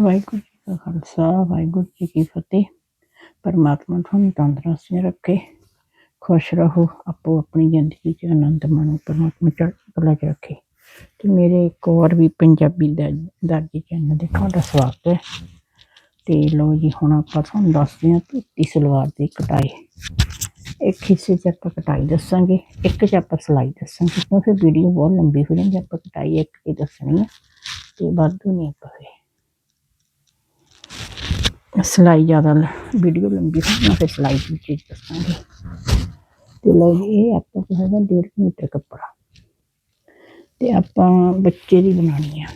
ਵਾਹਿਗੁਰੂ ਜੀ ਕਾ ਖਾਲਸਾ, ਵਾਹਿਗੁਰੂ ਜੀ ਕੀ ਫਤਿਹ। ਪਰਮਾਤਮਾ ਤੁਹਾਨੂੰ ਤੰਦਰੁਸਤ ਰੱਖੇ, ਖੁਸ਼ ਰਹੋ, ਆਪੋ ਆਪਣੀ ਜ਼ਿੰਦਗੀ 'ਚ ਆਨੰਦ ਮਾਣੋ, ਪਰਮਾਤਮਾ ਚੜ੍ਹਦੀ ਕਲਾ 'ਚ ਰੱਖੇ। ਤੇ ਮੇਰੇ ਇੱਕ ਹੋਰ ਵੀ ਪੰਜਾਬੀ ਦਾ ਦਰਜੀ ਚੈਨਲ ਦੇ ਤੁਹਾਡਾ ਸਵਾਗਤ ਹੈ। ਤੇ ਲੋ ਜੀ, ਹੁਣ ਆਪਾਂ ਤੁਹਾਨੂੰ ਦੱਸਦੇ ਹਾਂ ਧੋਤੀ ਸਲਵਾਰ ਦੀ ਕਟਾਈ। ਇੱਕ ਹਿੱਸੇ 'ਚ ਆਪਾਂ ਕਟਾਈ ਦੱਸਾਂਗੇ, ਇੱਕ 'ਚ ਆਪਾਂ ਸਿਲਾਈ ਦੱਸਾਂਗੇ, ਕਿਉਂਕਿ ਵੀਡੀਓ ਬਹੁਤ ਲੰਬੀ ਹੋ ਜਾਂਦੀ ਆਪਾਂ ਕਟਾਈ ਇੱਕ ਹੀ ਦੱਸਣੀ ਹੈ, ਤੇ ਵਾਧੂ ਨਹੀਂ ਆਪਾਂ ਸਿਲਾਈ ਜ਼ਿਆਦਾ ਵੀਡੀਓ ਲੰਬੀ ਹੋਣੀ ਨਾ ਫਿਰ ਸਿਲਾਈ ਦੀ ਚੀਜ਼ ਦੱਸਾਂਗੇ। ਤੇ ਲਓ ਜੀ, ਇਹ ਆਪਾਂ ਕੋਲ ਹੈਗਾ 1.5 ਮੀਟਰ ਕੱਪੜਾ। ਤੇ ਆਪਾਂ ਬੱਚੇ ਦੀ ਬਣਾਉਣੀ ਆ।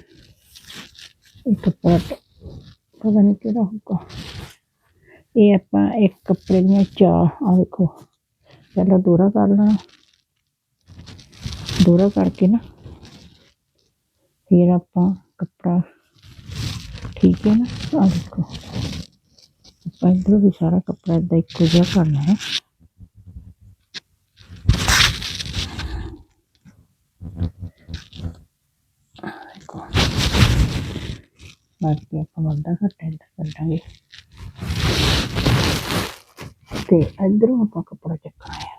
ਇਹ ਕੱਪੜਾ ਪਤਾ ਨਹੀਂ ਕਿਹੜਾ ਹੋਊਗਾ। ਇਹ ਆਪਾਂ ਇੱਕ ਕੱਪੜੇ ਦੀਆਂ ਚਾਰ ਆ ਦੇਖੋ, ਪਹਿਲਾਂ ਦੋਰਾ ਕਰ ਲੈਣਾ। ਦੋਰਾ ਕਰਕੇ ਨਾ, ਫਿਰ ਆਪਾਂ ਕੱਪੜਾ ਠੀਕ ਹੈ ਨਾ ਆ ਦੇਖੋ। ਆਪਾਂ ਇੱਧਰੋਂ ਵੀ ਸਾਰਾ ਕੱਪੜਾ ਏਦਾਂ ਇੱਕੋ ਜਿਹਾ ਕਰਨਾ ਹੈ ਦੇਖੋ ਬਾਕੀ ਆਪਾਂ ਵੱਡਾ ਘੱਟਾ ਏਦਾਂ ਕਰਾਂਗੇ ਤੇ ਇੱਧਰੋਂ ਆਪਾਂ ਕੱਪੜਾ ਚੱਕਣਾ ਹੈ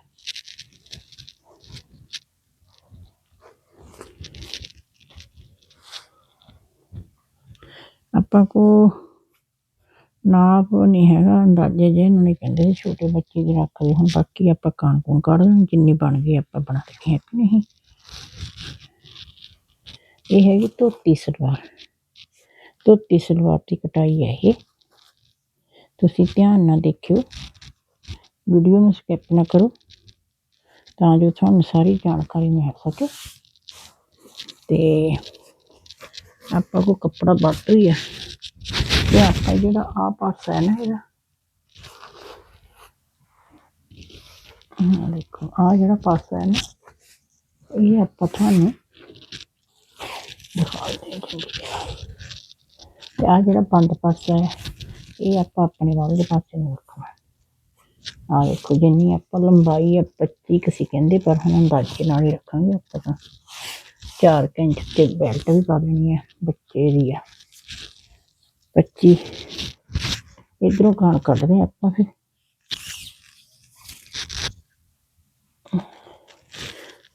ਆਪਾਂ ਕੋ ਨਾਪ ਨਹੀਂ ਹੈਗਾ, ਅੰਦਾਜ਼ੇ ਜੇ ਇਹਨਾਂ ਨੇ ਕਹਿੰਦੇ ਸੀ ਛੋਟੇ ਬੱਚੇ ਦੀ ਰੱਖਦੇ ਹੁਣ ਬਾਕੀ ਆਪਾਂ ਕਾਣ ਕੂਣ ਕੱਢ ਲੈਣ, ਜਿੰਨੀ ਬਣ ਗਈ ਆਪਾਂ ਬਣਾ ਰੱਖੀ ਹੈ ਕਿ ਨਹੀਂ। ਇਹ ਹੈਗੀ ਧੋਤੀ ਸਲਵਾਰ। ਧੋਤੀ ਸਲਵਾਰ ਦੀ ਕਟਾਈ ਹੈ ਇਹ। ਤੁਸੀਂ ਧਿਆਨ ਨਾਲ ਦੇਖਿਓ। ਵੀਡੀਓ ਨੂੰ ਸਕਿਪ ਨਾ ਕਰੋ। ਤਾਂ ਜੋ ਤੁਹਾਨੂੰ ਸਾਰੀ ਜਾਣਕਾਰੀ ਮਿਲ ਸਕੇ। ਤੇ ਆਪਾਂ ਕੋ ਕੱਪੜਾ ਵੱਧ ਹੀ ਆ। ਤੇ ਆਪਾਂ ਜਿਹੜਾ ਆ ਪਾਸਾ ਹੈ ਨਾ ਇਹਦਾ ਆਹ ਦੇਖੋ ਆ ਜਿਹੜਾ ਪਾਸਾ ਹੈ ਨਾ ਇਹ ਆਪਾਂ ਤੁਹਾਨੂੰ ਦਿਖਾ ਦੇ ਤੇ ਆ ਜਿਹੜਾ ਬੰਦ ਪਾਸਾ ਹੈ ਇਹ ਆਪਾਂ ਆਪਣੇ ਵਾਲੇ ਦੇ ਪਾਸੇ ਨੂੰ ਰੱਖਣਾ ਆ ਦੇਖੋ ਜਿੰਨੀ ਆਪਾਂ ਲੰਬਾਈ ਆ 25 ਕਸੀ ਕਹਿੰਦੇ ਪਰ ਹੁਣ ਅੰਦਾਜ਼ੇ ਨਾਲ ਹੀ ਰੱਖਾਂਗੇ ਆਪਾਂ ਤਾਂ 4 ਇੰਚ ਤੇ ਬੈਲਟ ਵੀ ਪਾ ਦੇਣੀ ਹੈ ਬੱਚੇ ਦੀ ਆ 25 ਇਧਰੋਂ ਕਾਣ ਕੱਢਦੇ ਆਪਾਂ ਫਿਰ।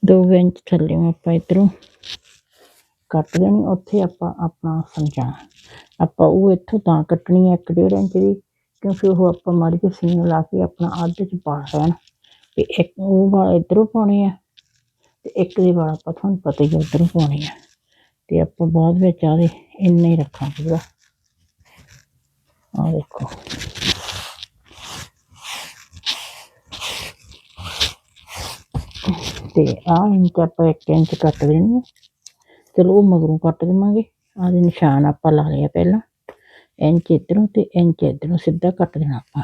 ਦੋ ਇੰਚ ਥੱਲੇ ਆਪਾਂ ਇਧਰੋਂ ਕੱਟ ਦੇਣੀ, ਉੱਥੇ ਆਪਾਂ ਆਪਣਾ ਸਮਝਾਣਾ ਆਪਾਂ ਉਹ ਇੱਥੋਂ ਤਾਂ ਕੱਟਣੀ ਹੈ ਇੱਕ ਡੇਢ ਇੰਚ ਦੀ, ਕਿਉਂਕਿ ਉਹ ਆਪਾਂ ਮਾੜੀ ਜਿਹੀ ਸੀਨ ਲਾ ਕੇ ਆਪਣਾ ਅੱਧ ਚ ਪਾ ਲੈਣ ਤੇ ਇੱਕ ਉਹ ਵਾਲ ਇੱਧਰੋਂ ਪਾਉਣੇ ਆ, ਤੇ ਇੱਕ ਦੇ ਵਾਲ ਆਪਾਂ ਤੁਹਾਨੂੰ ਪਤਾ ਹੀ ਉੱਧਰੋਂ ਪਾਉਣੇ ਆ। ਤੇ ਆਪਾਂ ਬਾਅਦ ਵਿੱਚ ਆਦੇ ਇੰਨਾ ਹੀ ਰੱਖਾਂਗੇ ਪੂਰਾ। ਆ ਦੇਖੋ ਤੇ ਆ ਇੰਚ ਆਪਾਂ ਇੱਕ ਇੰਚ ਕੱਟ ਦੇਣੀ ਚਲੋ ਉਹ ਮਗਰੋਂ ਕੱਟ ਦੇਵਾਂਗੇ। ਆਹ ਦੇ ਨਿਸ਼ਾਨ ਆਪਾਂ ਲਾ ਲਿਆ ਪਹਿਲਾਂ। ਇੰਚ ਇੱਧਰੋਂ ਤੇ ਇੰਚ ਇੱਧਰੋਂ ਸਿੱਧਾ ਕੱਟ ਦੇਣਾ ਆਪਾਂ।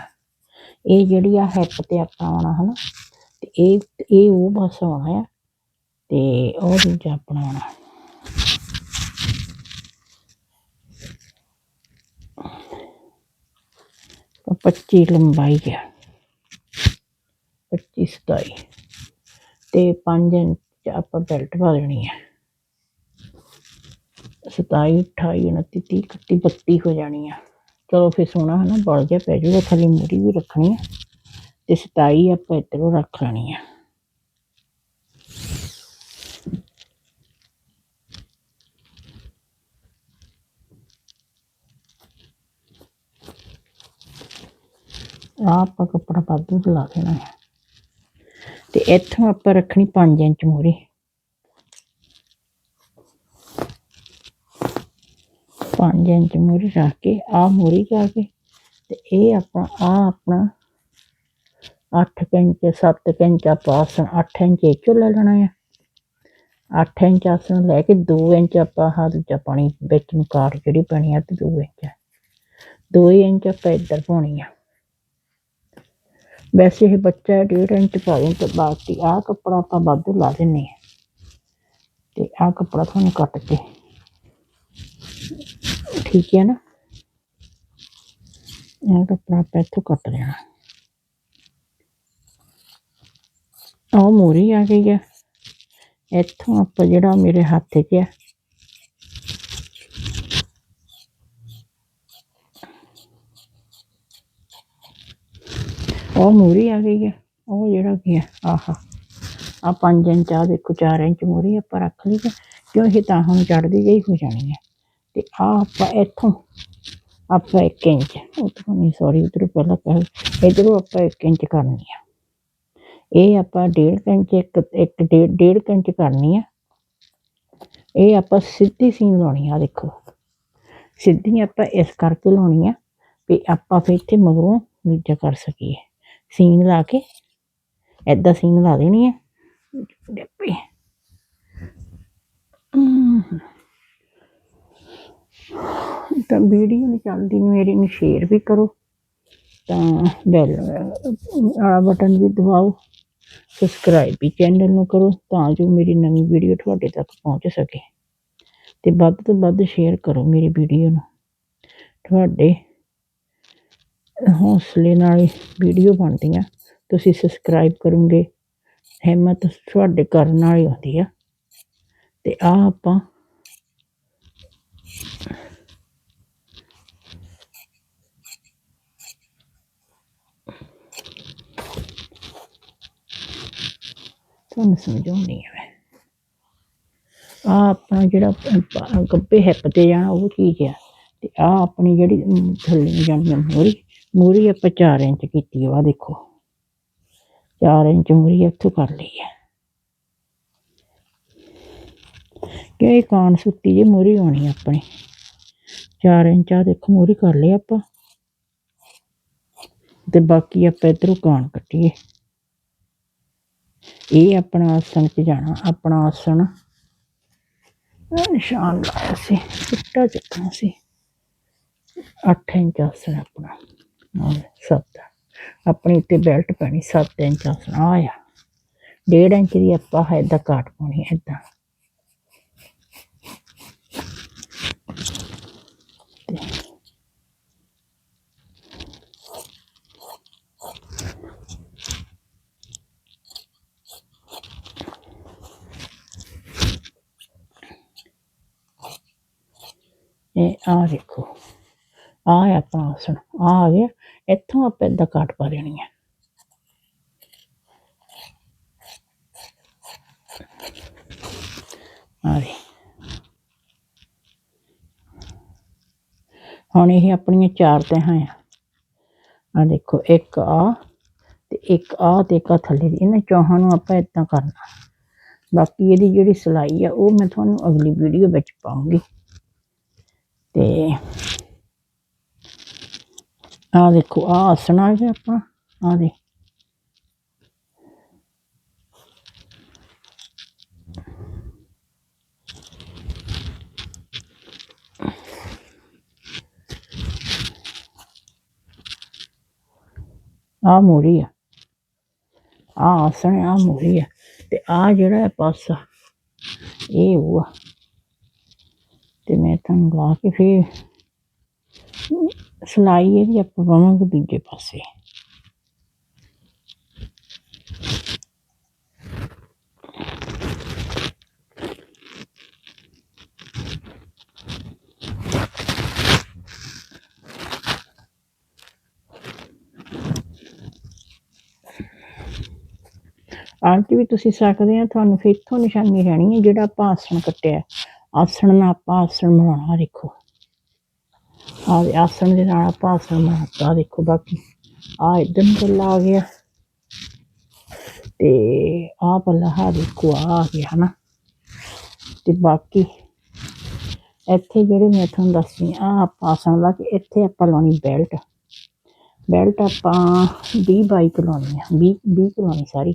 ਇਹ ਜਿਹੜੀ ਆ ਹਿੱਪ ਤੇ ਆਪਾਂ ਆਉਣਾ ਹਨਾ, ਤੇ ਇਹ ਇਹ ਉਹ ਬਸ ਆਉਣਾ ਆ। ਤੇ ਉਹ ਦੂਜਾ ਆਪਣਾ ਆਉਣਾ ਤਾਂ 25 ਲੰਬਾਈ ਹੈ 25 ਸਤਾਈ। ਤੇ 5 ਇੰਚ ਆਪਾਂ ਬੈਲਟ ਪਾ ਲੈਣੀ ਹੈ ਸਤਾਈ, ਅਠਾਈ ਉਨੱਤੀ ਤੀਹ, ਇਕੱਤੀ, ਬੱਤੀ ਹੋ ਜਾਣੀ ਆ। ਚਲੋ ਫਿਰ ਸੋਹਣਾ ਹੈ ਨਾ ਬਲ ਜਿਹਾ ਪੈ ਜਾਊਗਾ ਖਾਲੀ ਮੂਰੀ ਵੀ ਰੱਖਣੀ ਹੈ ਤੇ ਸਤਾਈ ਆਪਾਂ ਇੱਧਰੋਂ ਰੱਖ ਲੈਣੀ ਆ। ਆਹ ਆਪਾਂ ਕੱਪੜਾ ਵਾਧੂ ਤੇ ਲਾ ਦੇਣਾ ਹੈ। ਤੇ ਇੱਥੋਂ ਆਪਾਂ ਰੱਖਣੀ 5 ਇੰਚ ਮੂਰੀ ਪੰਜ ਇੰਚ ਮੂਰੀ ਰੱਖ ਕੇ, ਆਹ ਮੂਰੀ ਜਾ ਕੇ ਤੇ ਇਹ ਆਪਾਂ ਆ ਆਪਣਾ 8 ਇੰਚ 7 ਇੰਚ ਆਪਾਂ ਆਸਣ 8 ਇੰਚ ਇਹ ਚੋਂ ਲੈ ਲੈਣਾ ਹੈ। 8 ਇੰਚ ਆਸਣ ਲੈ ਕੇ 2 ਇੰਚ ਆਪਾਂ ਆਹ ਦੂਜਾ ਪਾਣੀ ਵਿੱਚ ਨੂੰ ਕਾਰ ਜਿਹੜੀ ਪੈਣੀ ਆ ਤੇ 2 ਇੰਚ 2 ਇੰਚ ਆਪਾਂ ਇੱਧਰ ਪਾਉਣੀ ਆ। ਵੈਸੇ ਇਹ ਬੱਚਾ 1.5 ਇੰਚ ਪਾ ਦੇਣ ਤੇ ਬਾਕੀ ਆਹ ਕੱਪੜਾ ਆਪਾਂ ਵਾਧੂ ਲਾ ਦਿੰਨੇ ਆ ਤੇ ਆਹ ਕੱਪੜਾ ਤੁਹਾਨੂੰ ਕੱਟ ਕੇ ਠੀਕ ਹੈ ਨਾ ਇਹ ਕੱਪੜਾ ਆਪਾਂ ਇੱਥੋਂ ਕੱਟ ਲੈਣਾ ਆਹ ਮੋਰੀ ਆ ਗਈ ਹੈ ਇੱਥੋਂ ਆਪਾਂ ਜਿਹੜਾ ਮੇਰੇ ਹੱਥ 'ਚ ਹੈ ਉਹ ਮੂਰੀ ਆ ਗਈ ਹੈ ਉਹ ਜਿਹੜਾ ਕੀ ਹੈ ਆਹਾ। ਆ 5 ਇੰਚ ਆ ਦੇਖੋ 4 ਇੰਚ ਮੂਰੀ ਆਪਾਂ ਰੱਖ ਲਈ ਹੈ, ਕਿਉਂ ਇਹ ਤਾਂ ਹੁਣ ਚੜਦੀ ਜਿਹੀ ਹੋ ਜਾਣੀ ਹੈ ਤੇ ਆ ਆਪਾਂ ਇੱਥੋਂ ਆਪਾਂ 1 ਇੰਚ ਉੱਥੋਂ ਨਹੀਂ ਸੌਰੀ ਉਧਰ ਪਹਿਲਾਂ ਕਹਿ ਇਧਰੋਂ ਆਪਾਂ 1 ਇੰਚ ਕਰਨੀ ਆ। ਇਹ ਆਪਾਂ 1.5 ਇੰਚ ਇੱਕ ਇੱਕ ਡੇਢ ਡੇਢ ਕੁ ਇੰਚ ਕਰਨੀ ਆ। ਇਹ ਆਪਾਂ ਸਿੱਧੀ ਸੀਨ ਲਾਉਣੀ ਆ ਦੇਖੋ। ਸਿੱਧੀ ਆਪਾਂ ਇਸ ਕਰਕੇ ਲਾਉਣੀ ਆ ਵੀ ਆਪਾਂ ਫਿਰ ਇੱਥੇ ਮਗਰੋਂ ਦੂਜਾ ਕਰ ਸਕੀਏ। ਸੀਨ ਲਾ ਕੇ ਐਦਾਂ ਸੀਨ ਲਾ ਦੇਣੀ ਹੈ ਡੱਬੇ ਤਾਂ ਵੀਡੀਓ ਨੂੰ ਚੱਲਦੀ ਨੂੰ ਮੇਰੀ ਨੂੰ ਸ਼ੇਅਰ ਵੀ ਕਰੋ। ਤਾਂ ਬੈਲ ਵਾਲਾ ਬਟਨ ਵੀ ਦਬਾਓ। ਸਬਸਕ੍ਰਾਈਬ ਵੀ ਚੈਨਲ ਨੂੰ ਕਰੋ, ਤਾਂ ਜੋ ਮੇਰੀ ਨਵੀਂ ਵੀਡੀਓ ਤੁਹਾਡੇ ਤੱਕ ਪਹੁੰਚ ਸਕੇ। ਤੇ ਵੱਧ ਤੋਂ ਵੱਧ ਸ਼ੇਅਰ ਕਰੋ ਮੇਰੀ ਵੀਡੀਓ ਨੂੰ। ਤੁਹਾਡੇ ਹੌਸਲੇ ਨਾਲ ਵੀਡੀਓ ਬਣਦੀਆਂ। ਤੁਸੀਂ ਸਬਸਕ੍ਰਾਈਬ ਕਰੋਗੇ, ਹਿੰਮਤ ਤੁਹਾਡੇ ਕਰਨ ਨਾਲ ਹੀ ਆਉਂਦੀ ਆ। ਤੇ ਆ ਆਪਾਂ ਤੁਹਾਨੂੰ ਸਮਝਾਉਣੀ ਹੈ ਆ ਆਪਣਾ ਜਿਹੜਾ ਪ- ਗੱਬੇ ਹਿੱਪ ਤੇ ਜਾਣਾ ਉਹ ਚੀਜ਼ ਆ? ਤੇ ਆ ਆਪਣੀ ਜਿਹੜੀ ਥੱਲੇ ਨੂੰ ਜਾਣੀ ਆ ਮੂਰੀ ਆਪਾਂ 4 ਇੰਚ ਕੀਤੀ ਆ ਦੇਖੋ। 4 ਇੰਚ ਮੂਰੀ ਇੱਥੋਂ ਕਰ ਲਈ ਹੈ ਕਿ ਕਾਨ ਸੁੱਤੀ ਜੇ ਮੂਰੀ ਆਉਣੀ ਆਪਣੀ? 4 ਇੰਚ ਆ ਦੇਖੋ ਮੂਰੀ ਕਰ ਲਈ ਆਪਾਂ। ਤੇ ਬਾਕੀ ਆਪਾਂ ਇਧਰੋਂ ਕਾਨ ਕੱਟੀਏ। ਇਹ ਆਪਣਾ ਆਸਣ ਚ ਜਾਣਾ, ਆਪਣਾ ਆਸਣ। ਨਿਸ਼ਾਨ ਲਾਇਆ ਸੀ, ਚਿੱਟਾ ਚੱਕਣਾ ਸੀ। 8 ਇੰਚ ਆਸਣ ਆਪਣਾ। ਸੱਤ 7 ਆਪਣੀ ਤੇ ਬੈਲਟ ਪੈਣੀ 7 ਇੰਚ ਆਸਣ ਆਇਆ 1.5 ਇੰਚ ਦੀ ਆਪਾਂ ਏਦਾਂ ਕਾਟ ਪਾਉਣੀ ਏਦਾਂ। ਇਹ ਆ ਦੇਖੋ ਆ ਹੈ ਆਪਣਾ ਆਸਣ ਆ ਆ ਗਿਆ। ਇੱਥੋਂ ਆਪਾਂ ਏਦਾਂ ਕਾਟ ਪਾ ਦੇਣੀ ਹੈ। ਆ ਹੁਣ ਇਹ ਆਪਣੀਆਂ ਚਾਰ ਤਹਾਂ ਆ। ਆ ਦੇਖੋ, ਇੱਕ ਆ ਤੇ ਇੱਕ ਆ ਤੇ ਇੱਕ ਆਹ ਥੱਲੇ ਦੀ। ਇਹਨਾਂ ਚੌਹਾਂ ਨੂੰ ਆਪਾਂ ਏਦਾਂ ਕਰਨਾ। ਬਾਕੀ ਇਹਦੀ ਜਿਹੜੀ ਸਿਲਾਈ ਆ, ਉਹ ਮੈਂ ਤੁਹਾਨੂੰ ਅਗਲੀ ਵੀਡੀਓ ਵਿੱਚ ਪਾਉਂਗੀ। ਤੇ ਆ ਦੇਖੋ ਆ ਆਸਣਾ ਆ ਗਿਆ ਆਪਣਾ ਆ ਦੇ ਆ ਮੋਰੀ ਆ। ਆ ਆਸਣ ਆ ਮੋਰੀ ਆ। ਤੇ ਆ ਜਿਹੜਾ ਪਾਸਾ, ਇਹ ਉਹ ਆ। ਤੇ ਮੈਂ ਤੁਹਾਨੂੰ ਲਾ ਕੇ ਫੇਰ ਸਿਲਾਈ ਇਹਦੀ ਆਪਾਂ ਪਾਵਾਂਗੇ ਦੂਜੇ ਪਾਸੇ। ਅੱਜ ਵੀ ਤੁਸੀਂ ਸਕਦੇ ਆ, ਤੁਹਾਨੂੰ ਫਿਰ ਇੱਥੋਂ ਨਿਸ਼ਾਨੀ ਰਹਿਣੀ ਹੈ ਜਿਹੜਾ ਆਪਾਂ ਆਸਣ ਕੱਟਿਆ। ਆਸਣ ਨਾਲ ਆਪਾਂ ਆਸਣ ਬਣਾਉਣਾ, ਦੇਖੋ। ਆ ਆਸਣ ਦੇ ਨਾਲ ਆਪਾਂ ਆਸਣ ਬਣਾਤਾ ਦੇਖੋ ਬਾਕੀ ਆ ਇਧਰ ਨੂੰ ਪੱਲਾ ਆ ਗਿਆ। ਤੇ ਆ ਪੱਲਾ ਆ ਦੇਖੋ ਆ ਗਿਆ ਹਨਾ। ਤੇ ਬਾਕੀ ਇੱਥੇ ਜਿਹੜੇ ਮੈਂ ਤੁਹਾਨੂੰ ਦੱਸੀ ਆ ਆਪਾਂ ਆਸਣ ਲਾ ਕੇ ਇੱਥੇ ਆਪਾਂ ਲਾਉਣੀ ਬੈਲਟ। ਬੈਲਟ ਆਪਾਂ 20 ਬਾਈ ਕੁ ਲਾਉਣੀ ਆ। 20 20 ਕੁ ਲਾਉਣੀ ਸਾਰੀ।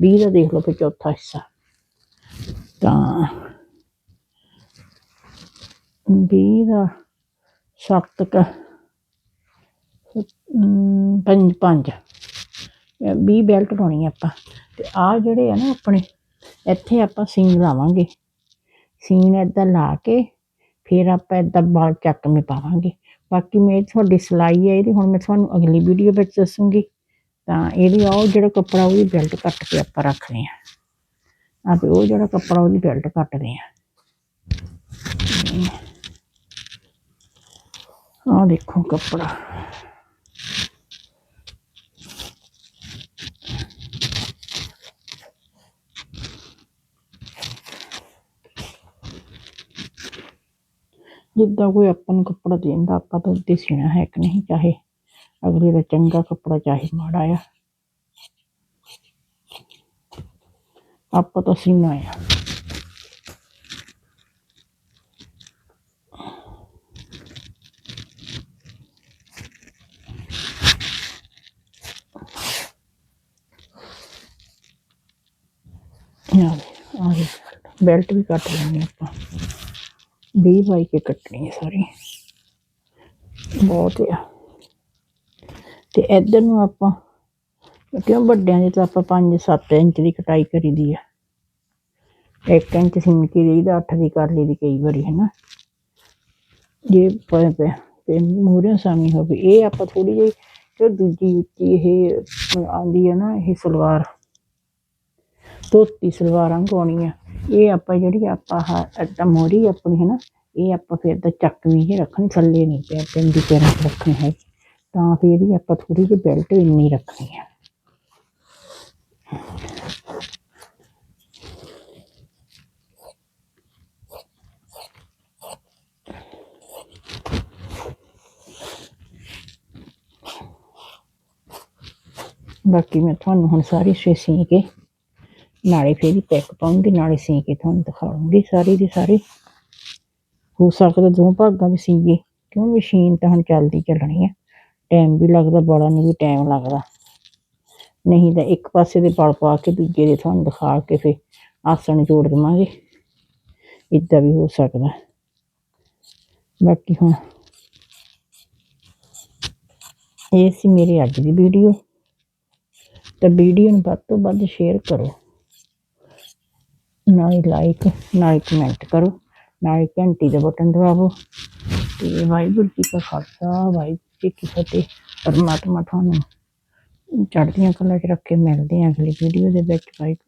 20 ਦਾ ਦੇਖ ਲਓ ਫਿਰ ਚੌਥਾ ਹਿੱਸਾ। ਤਾਂ 20 ਦਾ ਸੱਤ ਕ ਅਮ, ਪੰਜ ਪੰਜ। 20 ਬੈਲਟ ਪਾਉਣੀ ਆ ਆਪਾਂ। ਤੇ ਆ ਜਿਹੜੇ ਆ ਨਾ ਆਪਣੇ ਇੱਥੇ ਆਪਾਂ ਸੀਨ ਲਾਵਾਂਗੇ। ਸੀਨ ਏਦਾਂ ਲਾ ਕੇ ਫਿਰ ਆਪਾਂ ਏਦਾਂ ਬਾਲ ਚੱਕ ਮੇ ਪਾਵਾਂਗੇ। ਬਾਕੀ ਮੈਂ ਤੁਹਾਡੀ ਸਿਲਾਈ ਹੈ ਇਹਦੀ ਹੁਣ ਮੈਂ ਤੁਹਾਨੂੰ ਅਗਲੀ ਵੀਡੀਓ ਵਿੱਚ ਦੱਸੂਗੀ। ਤਾਂ ਇਹਦੀ ਆਹ ਜਿਹੜਾ ਕੱਪੜਾ ਉਹਦੀ ਬੈਲਟ ਕੱਟ ਕੇ ਆਪਾਂ ਰੱਖਦੇ ਆ। ਆਪੇ ਉਹ ਜਿਹੜਾ ਕੱਪੜਾ ਉਹਦੀ ਬੈਲਟ ਕੱਟਦੇ ਆ। ਆ ਦੇਖੋ ਕੱਪੜਾ ਜਿੱਦਾਂ ਕੋਈ ਆਪਾਂ ਨੂੰ ਕੱਪੜਾ ਦੇਂਦਾ ਆਪਾਂ ਤਾਂ ਉੱਤੇ ਸੀਣਾ ਹੈ ਕਿ ਨਹੀਂ ਚਾਹੇ ਅਗਲੇ ਦਾ ਚੰਗਾ ਕੱਪੜਾ ਚਾਹੇ ਮਾੜਾ ਆ ਆਪਾਂ ਤਾਂ ਸੀਣਾ ਆ ਬੈਲਟ ਵੀ ਕੱਟ ਲੈਣੀ ਆਪਾਂ। 20 ਬਾਈ ਕੇ ਕੱਟਣੀ ਹੈ ਸਾਰੀ। ਬਹੁਤ ਆ। ਤੇ ਇੱਧਰ ਨੂੰ ਆਪਾਂ, ਕਿਉਂ ਵੱਡਿਆਂ ਦੀ ਤਾਂ ਆਪਾਂ 5-7 ਇੰਚ ਦੀ ਕਟਾਈ ਕਰੀਦੀ ਆ। 1 ਇੰਚ ਸਿੰਮ ਕੇ ਦੀ 8 ਦੀ ਕਰ ਲਈ ਦੀ ਕਈ ਵਾਰੀ ਹੈ ਨਾ ਜੇ ਪਏ ਪਏ, ਤੇ ਮੂਰੇ ਸਾਮੀ ਹੋਵੇ। ਇਹ ਆਪਾਂ ਥੋੜੀ ਜਿਹੀ ਜੋ ਦੂਜੀ ਉੱਚੀ ਇਹ ਆਉਂਦੀ ਹੈ ਨਾ, ਇਹ ਸਲਵਾਰ। ਧੋਤੀ ਸਲਵਾਰਾਂ ਪਾਉਣੀ ਆ ਇਹ ਆਪਾਂ ਜਿਹੜੀ ਆਪਾਂ ਆਹ ਏਦਾਂ ਮੋਰੀ ਆਪਣੀ ਹੈ ਨਾ ਇਹ ਆਪਾਂ ਫਿਰ ਤਾਂ ਚੱਕਵੀਂ ਹੀ ਰੱਖਣੀ ਥੱਲੇ ਨਹੀਂ ਪਿਆ ਪੈਂਦੀ ਤੇ ਰੱਖਣੀ ਹੈ ਤਾਂ ਫਿਰ ਹੀ ਆਪਾਂ ਥੋੜੀ ਜਿਹੀ ਬੈਲਟ ਇੰਨੀ ਰੱਖਣੀ ਆ ਬਾਕੀ ਮੈਂ ਤੁਹਾਨੂੰ ਹੁਣ ਸਾਰੀ ਸਵੇ ਸੀ ਕੇ ਨਾਲੇ ਫਿਰ ਹੀ ਪੈਕ ਪਾਉਂਗੀ, ਨਾਲੇ ਸੀ ਕੇ ਤੁਹਾਨੂੰ ਦਿਖਾਉਂਗੀ ਸਾਰੀ ਦੀ ਸਾਰੀ। ਹੋ ਸਕਦਾ ਦੋ ਭਾਗਾਂ ਵਿੱਚ ਸੀਗੇ, ਕਿਉਂ ਮਸ਼ੀਨ ਤਾਂ ਹੁਣ ਚੱਲਦੀ ਚੱਲਣੀ ਹੈ ਟਾਈਮ ਵੀ ਲੱਗਦਾ ਬੜਾ ਨੂੰ ਵੀ ਟਾਈਮ ਲੱਗਦਾ। ਨਹੀਂ ਤਾਂ ਇੱਕ ਪਾਸੇ ਦੇ ਪਲ ਪਾ ਕੇ ਦੂਜੇ ਦੇ ਤੁਹਾਨੂੰ ਦਿਖਾ ਕੇ ਫਿਰ ਆਸਣ ਜੋੜ ਦੇਵਾਂਗੇ। ਇੱਦਾਂ ਵੀ ਹੋ ਸਕਦਾ। ਬਾਕੀ ਹੁਣ ਇਹ ਸੀ ਮੇਰੀ ਅੱਜ ਦੀ ਵੀਡੀਓ ਤਾਂ ਵੀਡੀਓ ਨੂੰ ਵੱਧ ਤੋਂ ਵੱਧ ਸ਼ੇਅਰ ਕਰੋ। ਨਾਲੇ ਲਾਈਕ ਨਾਲੇ ਕਮੈਂਟ ਕਰੋ, ਨਾਲੇ ਘੰਟੀ ਦਾ ਬਟਨ ਦਬਾਵੋ। ਤੇ ਵਾਹਿਗੁਰੂ ਜੀ ਕਾ ਖਾਲਸਾ, ਵਾਹਿਗੁਰੂ ਜੀ ਕੀ ਫਤਿਹ। ਪਰਮਾਤਮਾ ਤੁਹਾਨੂੰ ਚੜ੍ਹਦੀਆਂ ਕਲਾ 'ਚ ਰੱਖ ਕੇ ਮਿਲਦੇ ਹਾਂ ਅਗਲੀ ਵੀਡੀਓ ਦੇ ਵਿੱਚ। ਵਾਹਿਗੁਰੂ